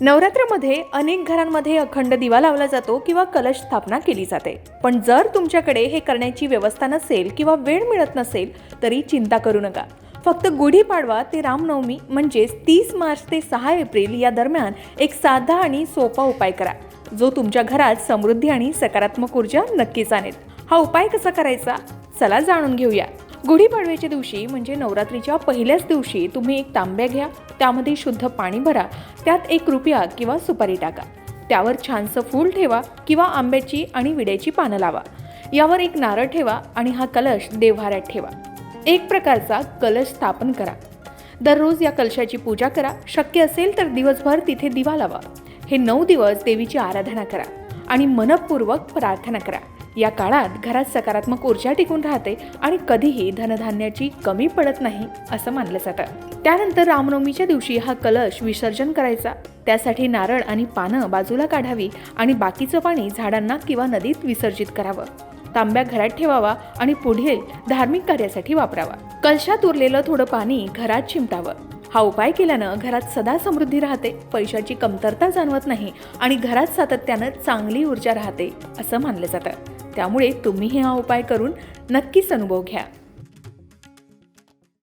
नवरात्रामध्ये अनेक घरांमध्ये अखंड दिवा लावला जातो किंवा कलश स्थापना केली जाते. पण जर तुमच्याकडे हे करण्याची व्यवस्था नसेल किंवा वेळ मिळत नसेल तरी चिंता करू नका. फक्त गुढीपाडवा ते रामनवमी म्हणजेच तीस मार्च ते सहा एप्रिल या दरम्यान एक साधा आणि सोपा उपाय करा. जो तुमच्या घरात समृद्धी आणि सकारात्मक ऊर्जा नक्कीच आणेल. हा उपाय कसा करायचा? चला जाणून घेऊया. गुढीपाडव्याच्या दिवशी म्हणजे नवरात्रीच्या पहिल्याच दिवशी तुम्ही एक तांब्या घ्या त्यामध्ये शुद्ध पाणी भरा त्यात एक रुपया किंवा सुपारी टाका. त्यावर छानसं फूल ठेवा किंवा आंब्याची आणि विड्याची पानं लावा. यावर एक नारळ ठेवा आणि हा कलश देव्हाऱ्यात ठेवा. एक प्रकारचा कलश स्थापन करा. दररोज या कलशाची पूजा करा. शक्य असेल तर दिवसभर तिथे दिवा लावा. हे नऊ दिवस देवीची आराधना करा आणि मनपूर्वक प्रार्थना करा. या काळात घरात सकारात्मक ऊर्जा टिकून राहते आणि कधीही धनधान्याची कमी पडत नाही असं मानलं जातं. त्यानंतर रामनवमीच्या दिवशी हा कलश विसर्जन करायचा. त्यासाठी नारळ आणि पानं बाजूला काढावी आणि बाकीचं पाणी झाडांना किंवा नदीत विसर्जित करावं. तांब्या घरात ठेवावा आणि पुढील धार्मिक कार्यासाठी वापरावा. कलशात उरलेलं थोडं पाणी घरात चिमटावं. हा उपाय केल्यानं घरात सदा समृद्धी राहते पैशाची कमतरता जाणवत नाही आणि घरात सातत्यानं चांगली ऊर्जा राहते असं मानलं जातं. त्यामुळे तुम्हीही हा उपाय करून नक्कीच अनुभव घ्या.